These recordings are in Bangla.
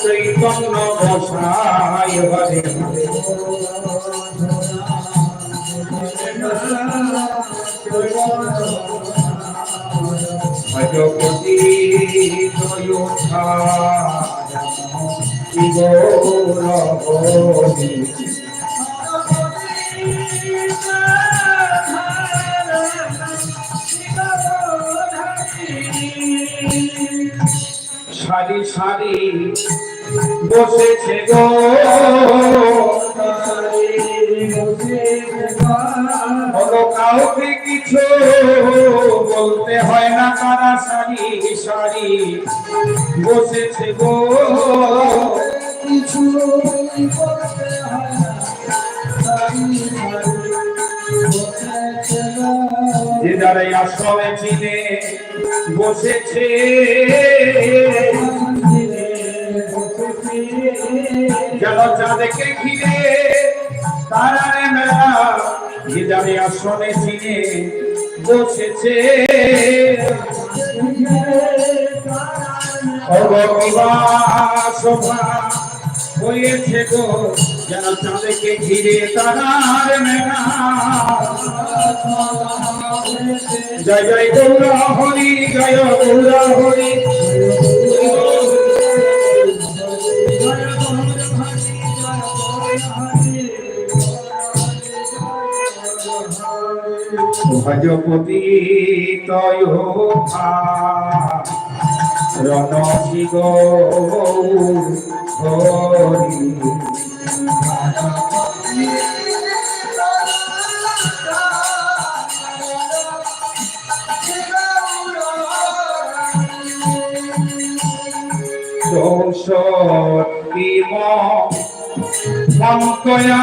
চৈতন্য বসায় হরে ভজপতি গৌরবী বসেছে গো। কাউকে কিছু বলতে হয় না তারা সারি সারি বসেছে গো। কিছু করতে হয় না যে যারা আশ্রমে চিনে বসেছে। যেন চাঁদকে ঘিরে। তারারে মেলা যারা আশ্রমে চিনে বসেছে। শোভা হয়েছে গো যেন চাঁদকে ঘিরে তারার মেলা জয় জয় গৌরা হরি জয় গৌরা হরি ভজপতি তয় রণি গো হরি সৌসীম মন্তয়া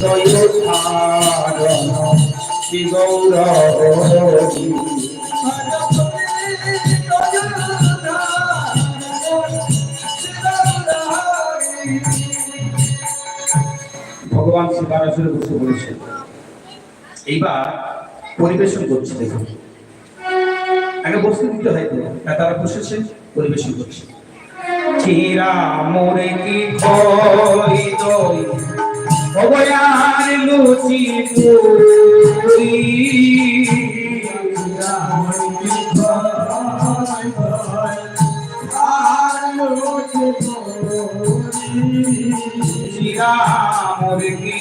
তয়োধারণ শ্রী গৌরী ভগবান শিবারাসুরে বসে বলেছেন, এইবার পরিবেশন করছে দেখুন। আগে বসতে দিতে হয় তারা বসেছে, পরিবেশন করছে। চিরা মোরে কি খই দই ভগয়ান লুচি পুরি। চিরা মোরে কি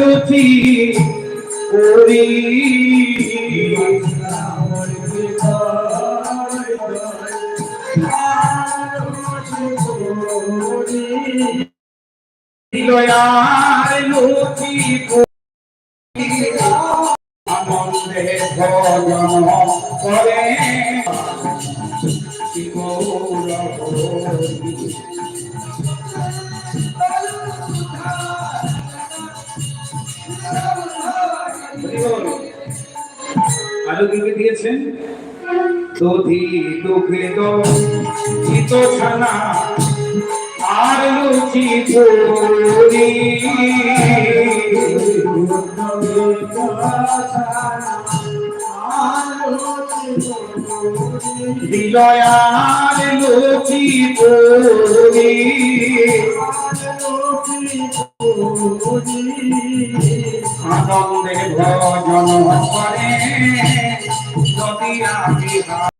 লুচি পুরি। লয়ার লুচি পুরি করে আরও কি কি দিয়েছেন? দধি দুধে দো চিত ছানা আর লুচি পুরি বিলয়ার লুচি পুরি আনন্দে ভজন করে বিহারি হরি।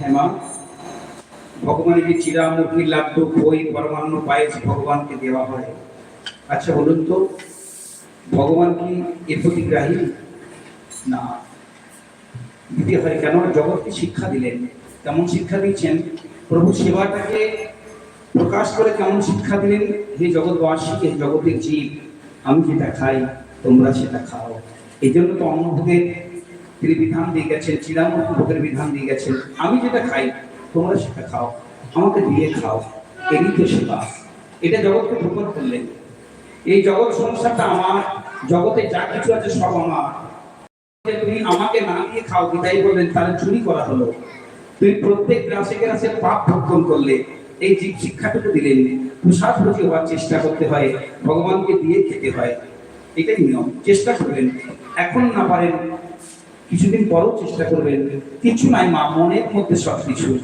হ্যাঁ, ভগবানের যে চিরামুখী লাড্ডু বই পরমান্ন পায়েস ভগবানকে দেওয়া হয়। আচ্ছা বলুন তো, ভগবান কি এর প্রতিগ্রাহী না। দিতে হয়, কেন জগৎকে শিক্ষা দিলেন? কেমন শিক্ষা দিয়েছেন প্রভু সেবাটাকে প্রকাশ করে কেমন শিক্ষা দিলেন? হে জগৎবাসী, হে জগতের জীব, আমি যেটা খাই, তোমরা সেটা খাও। এই জন্য তো অন্নভোগের তিনি বিধান দিয়ে গেছেন চিরামুখ ভোগের বিধান দিয়ে গেছেন। আমি যেটা খাই, তোমরা সেটা খাও, আমাকে দিয়ে খাও। এরই তো সেবা। এটা জগৎকে প্রকট করলেন। এই জগৎ সংসারটা আমার, জগতে যা কিছু আছে সব আমার। তুমি আমাকে না দিয়ে খাও, বিদায় বললেন, তাহলে চুরি করা হলো। তুমি প্রত্যেক গ্রাসে গ্রাসে পাপ ভক্ষণ করলে, এই জীব শিক্ষাটুকু দিলেন। কুশাসভোজী হওয়ার চেষ্টা করতে হয়, ভগবানকে দিয়ে খেতে হয়। এটাই নিয়ম, চেষ্টা করবেন। এখন না পারেন, কিছুদিন পরও চেষ্টা করবেন। কিছু নাই মা, মনের মধ্যে সব কিছু।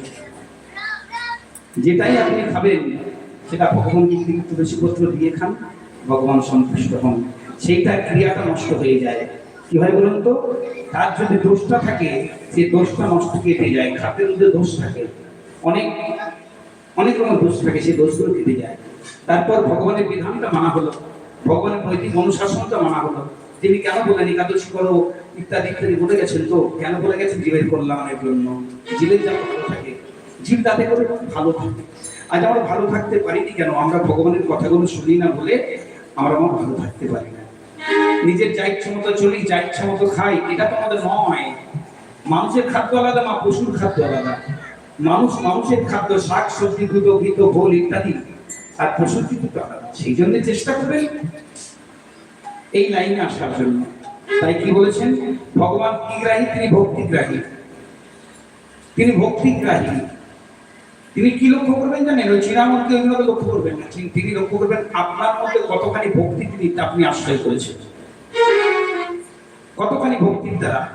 যেটাই আপনি খাবেন, সেটা ভগবানকে একটু বেশি পত্র দিয়ে খান। ভগবান সন্তুষ্ট হন। সেইটা ক্রিয়াটা নষ্ট হয়ে যায়। কি হয় বলুন তো? তার যদি দোষটা থাকে সেই দোষটা নষ্ট কেটে যায়। খাদ্যের মধ্যে দোষ থাকে। অনেক অনেক রকম দোষ থাকে, সেই দোষগুলো কেটে যায়। তারপর ভগবানের বিধানটা মানা হলো। ভগবানের নৈতিক অনুশাসনটা মানা হলো। তিনি কেন বলেন, একাদশী করো, ইত্যাদি ইত্যাদি বলে গেছেন তো? কেন বলে গেছেন? জীবের কল্যাণের জন্য। জীবের যেন ভালো থাকে, জীব তাতে করে ভালো থাকে। আজ আমরা ভালো থাকতে পারিনি কেন? আমরা ভগবানের কথাগুলো শুনি না বলে আমরা আমার ভালো থাকতে পারি না। নিজের যা ইচ্ছা মতো চলি যা ইচ্ছা মতো খাই, এটা তো আমাদের নয়। মানুষের খাদ্য আলাদা, মা পশুর খাদ্য আলাদা। মানুষ মানুষের খাদ্য, শাক, সবজি, দুধ, ঘিত, ভোল ইত্যাদি, আর পশুর কিন্তু আলাদা। সেই জন্য চেষ্টা করবেন এই লাইনে আসার জন্য। তাই কি বলেছেন? ভগবান কি গ্রাহী, তিনি ভক্তিগ্রাহী তিনি ভক্তিগ্রাহী তিনি কি লক্ষ্য করবেন জানেন? ওই চিরামূর্তি ওইগুলো লক্ষ্য করবেন না। তিনি- লক্ষ্য করবেন আপনার মধ্যে কতখানি ভক্তি তিনি আপনি আশ্রয় করেছেন? কতখানি ভক্তির দ্বারা?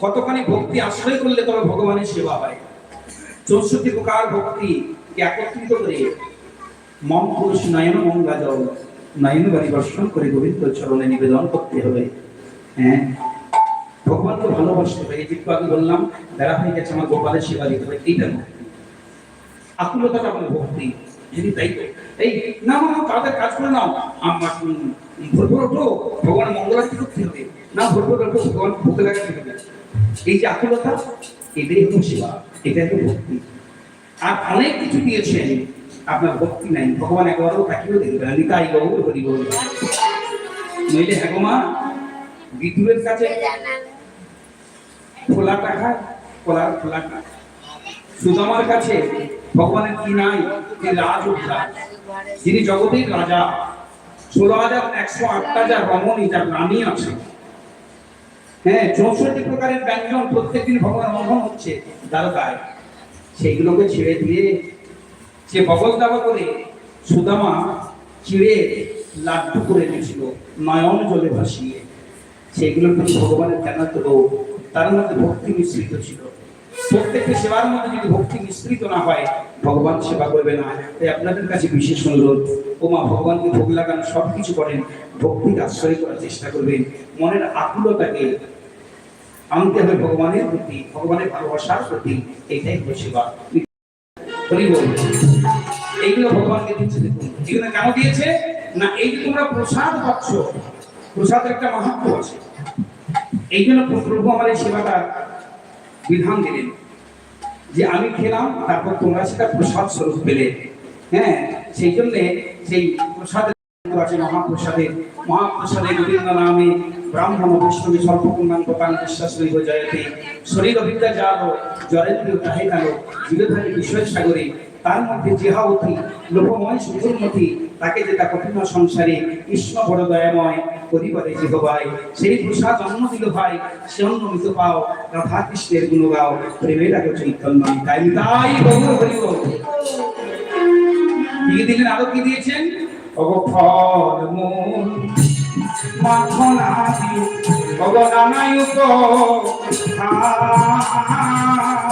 কতখানি ভক্তি আশ্রয় করলে তবে ভগবানের সেবা হয়? চৌষট্টি প্রকার ভক্তি একত্রিত করে মম পুরুষ নয়ন মঙ্গা জল নয়ন দর্শন করে গোবিন্দ চরণে নিবেদন করতে হবে। হ্যাঁ? ভগবানকে ভালোবাসতে হবে। এই যেটুকু আগে বললাম, বেড়া হয়ে গেছে, আমার গোপালের সেবা দিতে হবে। এইটা ভক্তি আকুলতাটা আমার ভক্তি যদি তাই তো এই না না তাড়াতাড়ি কাজ করে নাও। আমার ভোর ভোর ওঠো ভগবান মঙ্গলারতি করতে হবে না ভোর ভোর ওঠো ভগবান ভোগে লাগাতে হবে এই যে আকুলতা এটাই হলো সেবা। এটাই হলো ভক্তি। আর অনেক কিছু দিয়েছেন। আপনার ভক্তি নাই। ভগবান একবারও তাকিয়েও দেখবে। না নিতাই গৌর হরি বল। নইলে হ্যাঁ মা বিদুরের কাছে খোলা টাকা খোলা খোলা টাকা। সুদামার কাছে ভগবানের কি নাই? তিনি রাজ উদ্ধার যিনি জগতের রাজা, ষোলো হাজার একশো আটটা যা রমণী যার রানী আছে। হ্যাঁ চৌষট্টি প্রকারের ব্যঞ্জন প্রত্যেকদিন ভগবান রন্ধন হচ্ছে দ্বারকায় সেইগুলোকে ছেড়ে দিয়ে সে বগল দাবা করে সুদামা চিড়ে লাড্ডু করে দিয়েছিল, নয়ন জলে ভাসিয়ে। সেগুলোর প্রতি ভগবানের কেন তো তার মধ্যে ভক্তি মিশ্রিত ছিল। প্রত্যেকটা সেবার মধ্যে যদি ভক্তি মিশ্রিত না হয়, ভগবান সেবা করবে না। তাই আপনাদের কাছে বিশেষ অনুরোধ ও মা ভগবানকে ভোগ লাগান সব কিছু করেন, ভক্তির আশ্রয় করার চেষ্টা করবেন। মনের আকুলতাকে আনতে হবে ভগবানের প্রতি, ভগবানের ভালোবাসার প্রতি। এটাই হলো সেবা। এইগুলো ভগবানকে দিচ্ছে দেখুন। এগুলো কেন দিয়েছে? না, এই তোমরা প্রসাদ পাচ্ছ প্রসাদের একটা মাহাত্ম আছে। এই জন্য প্রভু এই সেবাটা বিধান দিলেন যে আমি খেলাম, তারপর তোমরা সেটা প্রসাদ স্বরূপ পেলে। হ্যাঁ সেই জন্য সেই প্রসাদের আছে মহাপ্রসাদে মহাপ্রসাদে গোবিন্দ নামে ব্রাহ্মণ, বৈষ্ণবী সর্বপূর্ণাঙ্গ পান বিশ্বাস রইব জয়তে শরীর অভিজ্ঞা যাব জরেন্দ্র তাহে কালো থাকে বিষয় সাগরে তার মধ্যে জেহাবতী লোভময় সুধুর্মতি তাকে যেটা কঠিন সংসারে, কৃষ্ণ বড় দয়াময় পরিবারে জিহবাই সেই প্রসাদ অন্ন দিল ভাই, সে অন্ন মিত পাও রাধা কৃষ্ণের গুণ গাও প্রেমের আগে চৈতন্য তাই তাই বহু হরিব কি দিলেন আরও কি দিয়েছেন? অগফল মূল মাখন আদি ভগবানায়ুক নানায়ুক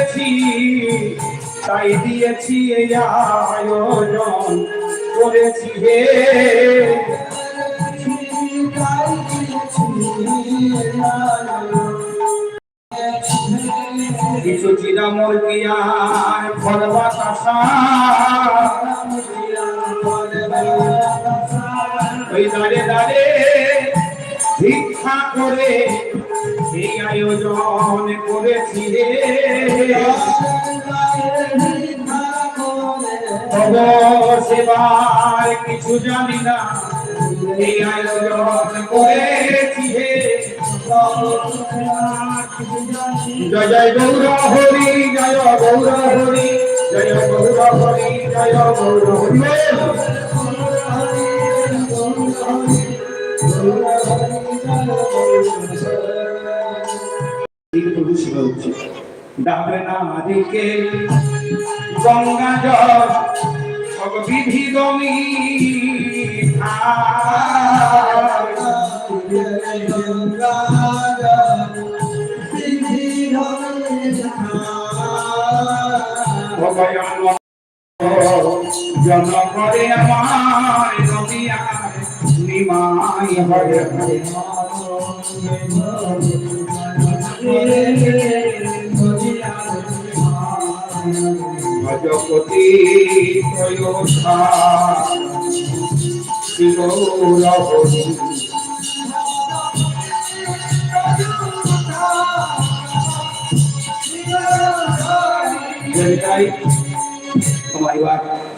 তাই দিয়েছি আয়োজন করেছি হে। কিছু চিরামর পিয়ার ফল বাতাসা। ওই দাঁড়ে দাঁড়ে ভিক্ষা করে এই আয়োজন করেছি রে সেবার কিছু জানি না। এই আয়োজন করেছি হে জয় জয় গৌর হরি, জয় গৌর হরি, জয় গৌর হরি, জয় গৌর হরি। ডাবে না দিকে গঙ্গা জল সব বিধি গমি জন করে আমার রবিয়া নিমাই ভজপতি জয়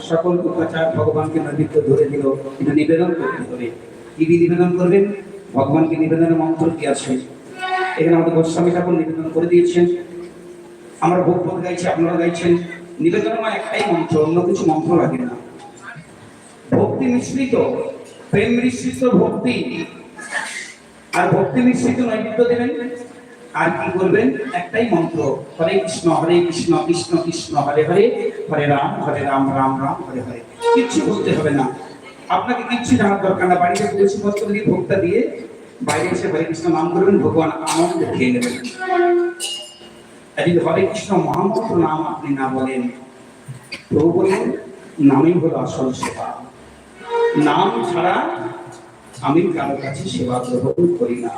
সকল উপচার ভগবানকে নৈবেদ্য ধরে দিল। এটা নিবেদন করতে হবে। কি নিবেদন করবেন? ভগবানকে নিবেদনের মন্ত্র কি আছে? এখানে আমাদের গোস্বামী ঠাকুর নিবেদন করে দিয়েছেন। আমরা ভোগ ভোগ গাইছি আপনারা গাইছেন। নিবেদনের মা একটাই মন্ত্র, অন্য কিছু মন্ত্র লাগে না। ভক্তি মিশ্রিত, প্রেম মিশ্রিত ভক্তি। আর ভক্তি মিশ্রিত নৈবেদ্য দেবেন, আর কি করবেন? একটাই মন্ত্র, হরে কৃষ্ণ হরে কৃষ্ণ কৃষ্ণ কৃষ্ণ, হরে হরে হরে রাম হরে রাম রাম রাম, হরে হরে। কিচ্ছু বলতে হবে না। আপনাকে কিচ্ছু জানার দরকার না। বাড়িতে তুলসী পত্র দিয়ে ভোক্তা দিয়ে বাইরে এসে হরে কৃষ্ণ নাম করবেন, ভগবান আনন্দ খেয়ে নেবেন। যদি হরে কৃষ্ণ মহামন্ত্র নাম আপনি না বলেন। প্রভু বললেন নামই হলো আসল সেবা। নাম ছাড়া আমি কারও কাছে সেবা গ্রহণ করি না।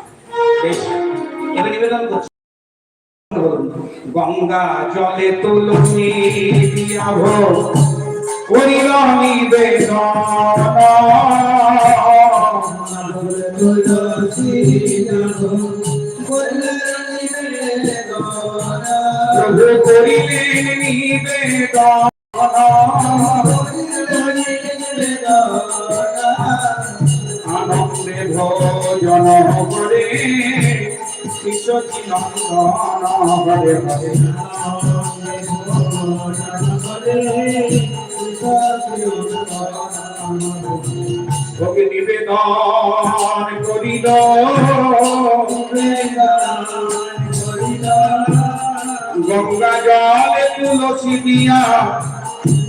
এবার নিবেদন করছি। গঙ্গা জলে তুলসী দিয়াভ করিল নিবেদন প্রভু করিলেন নিবেদন আনন্দে নিবেদন করিল। গঙ্গা জলে তুলসী দিয়া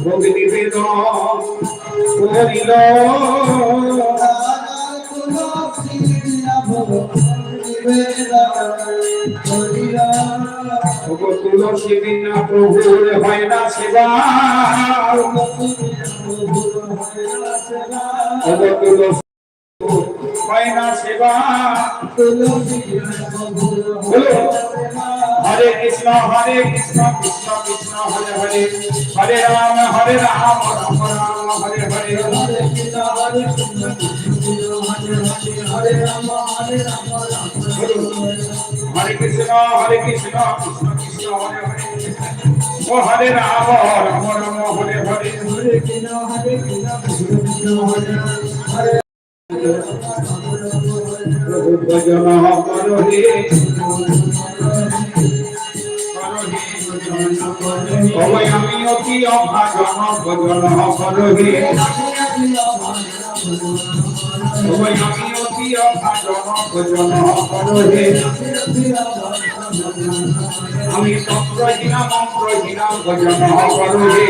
ভোগ নিবেদন করিল। তুলসী বিনা প্রভুর হয় না সেবা। তুলসী হয় না সেবা হরে কৃষ্ণ হরে কৃষ্ণ কৃষ্ণ কৃষ্ণ, হরে হরে। হরে রাম হরে রাম রাম রাম, হরে হরে। হরে হরে কৃষ্ণ হরে কৃষ্ণ কৃষ্ণ কৃষ্ণ, হরে হরে। হরে রাম রাম রাম হরে হরে হরে কৃষ্ণ হরে কৃষ্ণ কৃষ্ণ কৃষ্ণ হরে হরে। ভজন করো হে করো হে ভজন করো হে ওই আমি অতি অভাজন ভজন করহি ওই আমি আমি তন্ত্রহীনা মন্ত্রহীনা ভজন করহি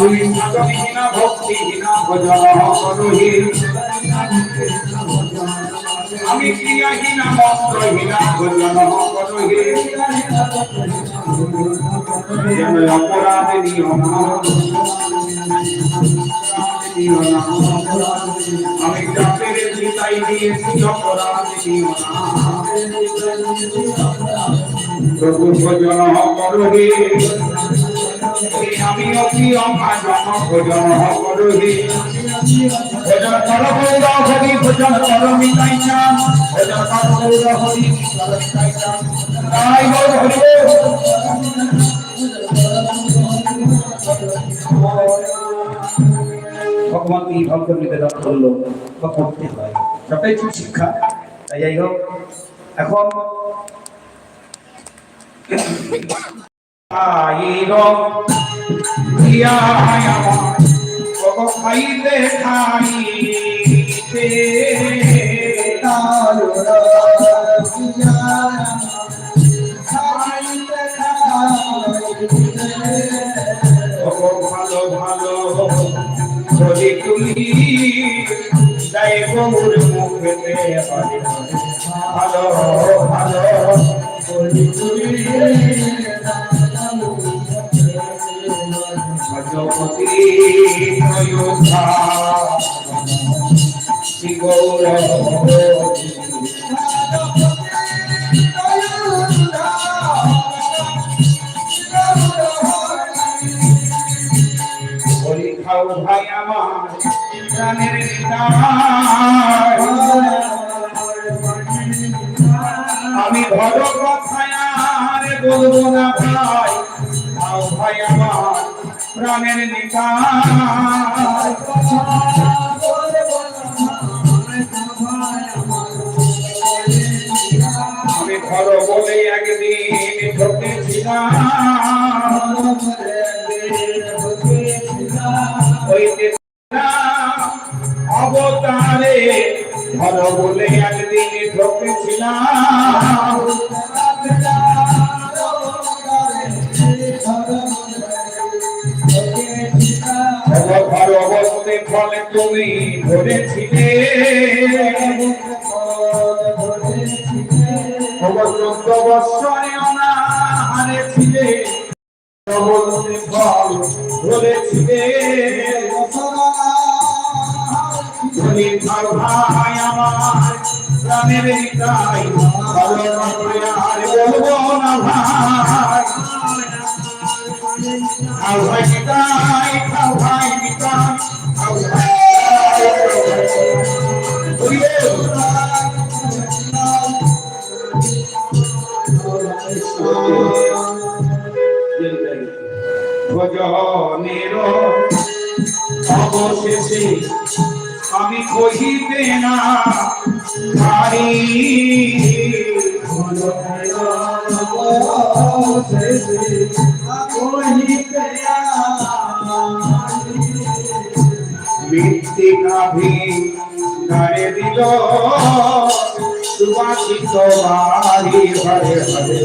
আমি সাধনহীনা ভক্তিহীনা ভজন করহি আমি ক্রিয়াহীনা মন্ত্রহীনা ভজন করহি অপরাধ নিয়ম আমি দিয়েছি অপরাধ নিয়ম প্রভু ভজন করহি আমি অতি অমাজন ভজন করহি ভজন কর গৌর এই ভক্ত নিবেদন করল বা করতে হয়। সবটাই খুব শিক্ষা। তাই যাই হোক, এখন খাইতে ভালো ভালো যদি তুমি যাই গৌর মুখেতে ভালো ভালো যদি তুমি। ভজপতি অযোধ্যা আমি ভজ কথায় আর বলব না ভাই খাও ভাই আমার প্রাণের নিতাই। আমি ঘর বলে একদিন ঢুকেছিলাম অবতারে ঘর বলে একদিন ঢুকেছিলাম। ঘর অবস্থে ফলে তুমি ধরেছিলে। চোদ্দ বৎসরে অনাহারে ছিলে। ফল ধরেছিলে। ধনী ভাই আমার প্রাণের হৃদয় ভালো আর বলব না ভাই খাও ভাই অবশেষে আমি কহিতে না পারি মৃত্তিকাভি গাড়ে দিল সুবাসিত বাড়ি ঘরে ঘরে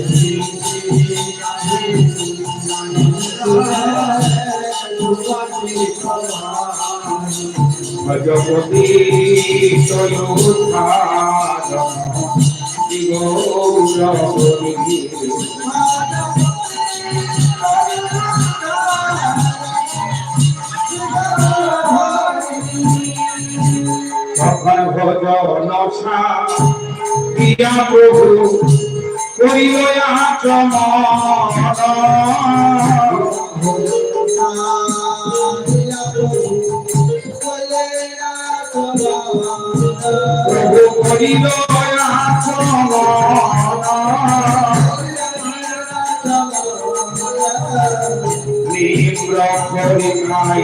ভজপতি তয়োধান তখন ভজন পিয়া প্রভু করিল আচমন পরিমাই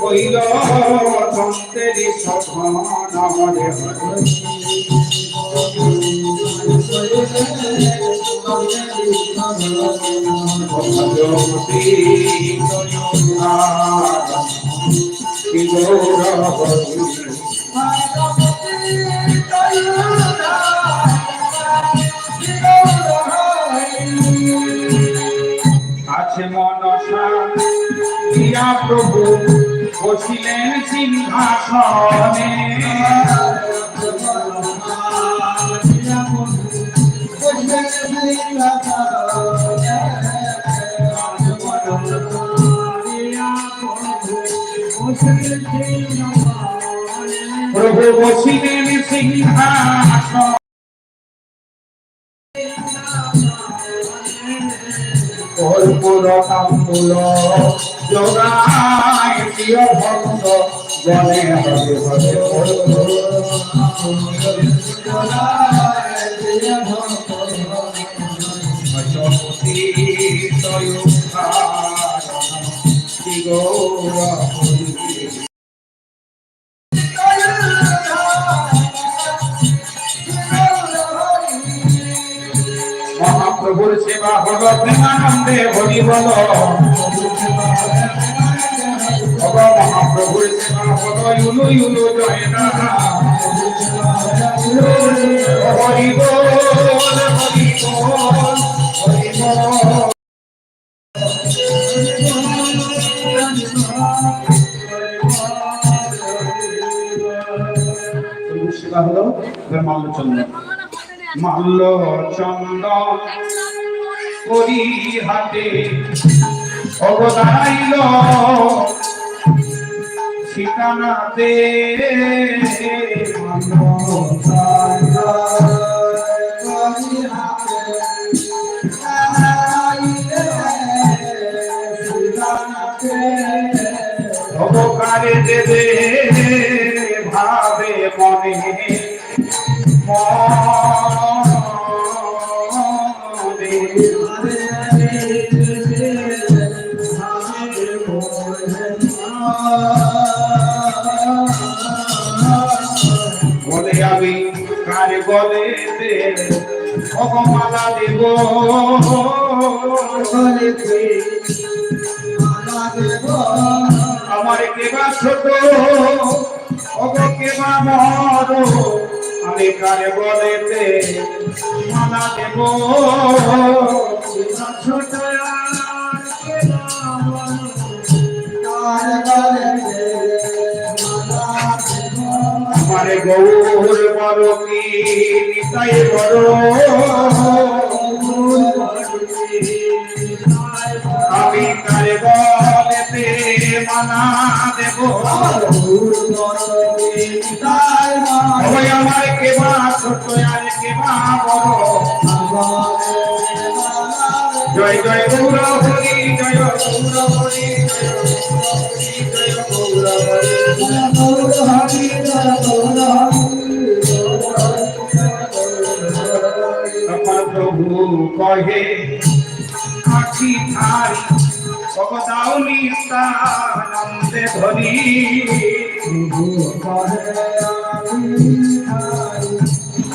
কইল তন্ত্রের সখন হরে ভগবতী প্রিয়া প্রভু বসিলেন সিংহাসনে। প্রভু বসিলেন সিংহাসন। কর্পুর কাম্বুল যোগায় প্রিয় ভক্ত জনে ভজপতি শ্রী গৌর সেবা হল প্রেমানন্দে হরি বল মহাপ্রভুর সেবা হল ইউলু করি হাতে অবদাইল ঠিকানাতে অবকারে দেবে ভাবে মনে। মনে আমি কারে দে? অপমালা দেব। আমার কেবা ছোট? অগ কেবা মর আমি মালা দেব। আমার গৌর বড় কি নিতাই বড়। আমি কারে বলেতে মানা দেব। আমার কেবা ছোট জয় জয় গৌর হরি জয় গৌর হরি জয় গৌর হরি কহে আছি ধারি ভগদাউলি আনন্দে ধরি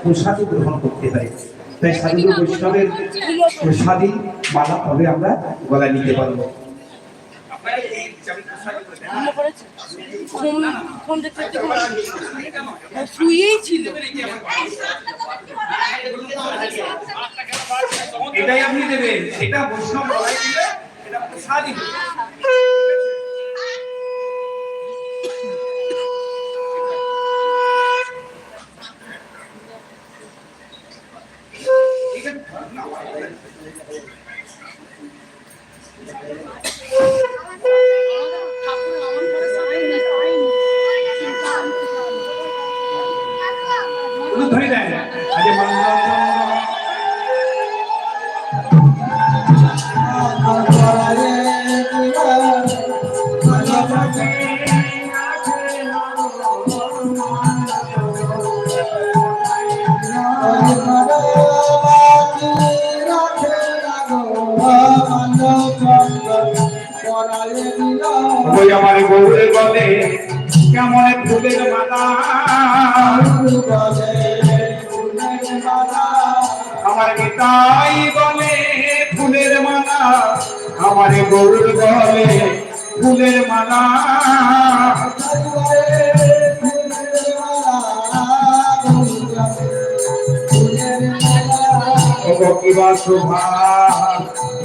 হয় গ্রহণ করতে হয় তাই সাধু বৈষ্ণবের প্রসাদী মালা তবে আমরা গলায় নিতে পারব। ফোন ফোন দেখতে দেখতে ঘুমায়। ছিল। এটাই আপনি দেবেন। সেটা বৈষ্ণব এটা প্রসাদই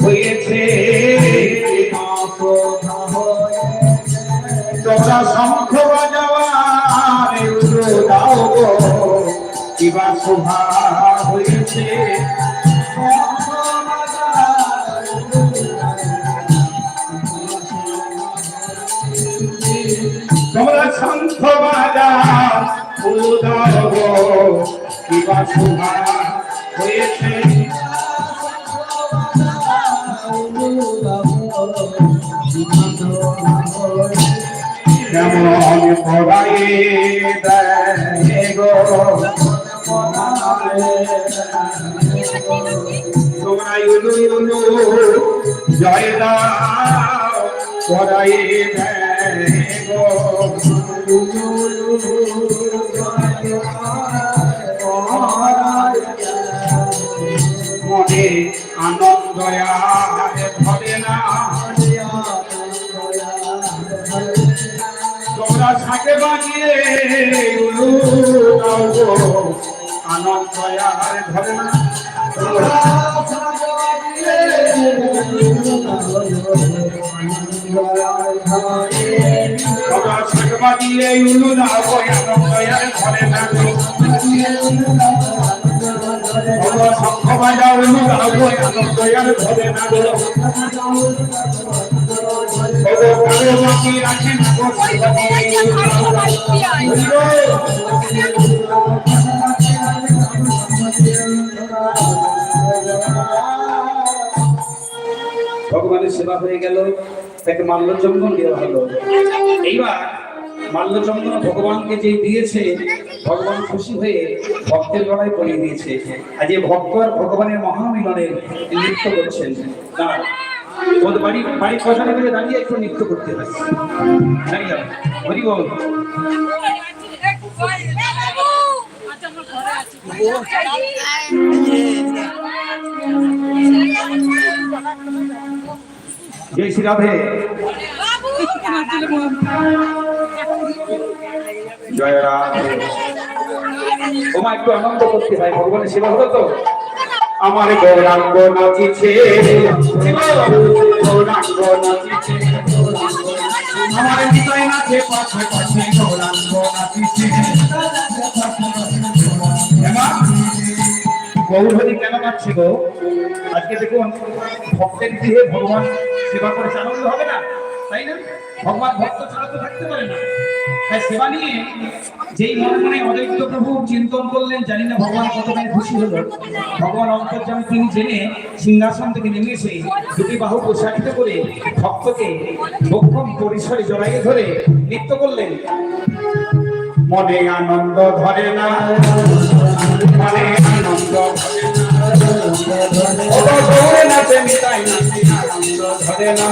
হয়েছে তোমরা শঙ্খ বাজাওয়ার দাও কিবা শোভা হয়েছে। তোমরা শঙ্খ বাজার উড়ো কিবা শোভা হয়েছে। পড়াই দেয় গো তোমরা ইউলু ইউলু জয় দাও পড়াই দেয় গো মনে আনন্দ আর বানিয়ে উলু দাও গো আনন্দ আর থাকে বানিয়ে উলু না গো আনন্দ আর ধরে না ভগবানের সেবা হয়ে গেল, তাকে মাল্যচন্দন দেওয়া হলো এইবার মাল্যচন্দন ভগবানকে যে দিয়েছে, ভগবান খুশি হয়ে ভক্তের লড়াই করিয়ে দিয়েছে আজ এই ভক্ত আর ভগবানের মহামিলনের নৃত্য করছেন, দাঁড়ান। ওদের বাড়ি, বাড়ির কথা করে দাঁড়িয়ে একটু নৃত্য করতে যাও। হরি বল। জয় শ্রী রাধে। জয় রাধে। ওমা, একটু আনন্দ করতে হয়। ভগবানের সেবা হলো তো? আমার গৌরাঙ্গ নাচিছে। গৌরাঙ্গ আমার কেন নাচছে গো? আজকে দেখুন, ভক্তের গৃহে ভগবান সেবা করে আনন্দ হবে না? তাই না? ভগবান ভক্ত ছাড়া তো থাকতে পারে না। তাই সেবা নিয়ে যেই মনে মনে অদ্বৈত প্রভু চিন্তন করলেন, জানি না ভগবান কতটাই খুশি হলো। ভগবান অন্তর্যামী তিনি জেনে সিংহাসন থেকে নেমে এসে দুটি বাহু প্রসারিত করে ভক্তকে ভক্ষম পরিসরে জড়াইয়ে ধরে নৃত্য করলেন। মনে আনন্দ ধরে না। মনে আনন্দ ধরে না। ধরে না।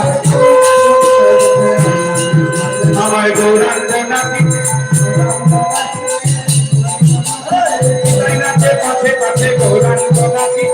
আমার গৌরাঙ্গ নাকি পথে পথে গৌরাঙ্গ নাকি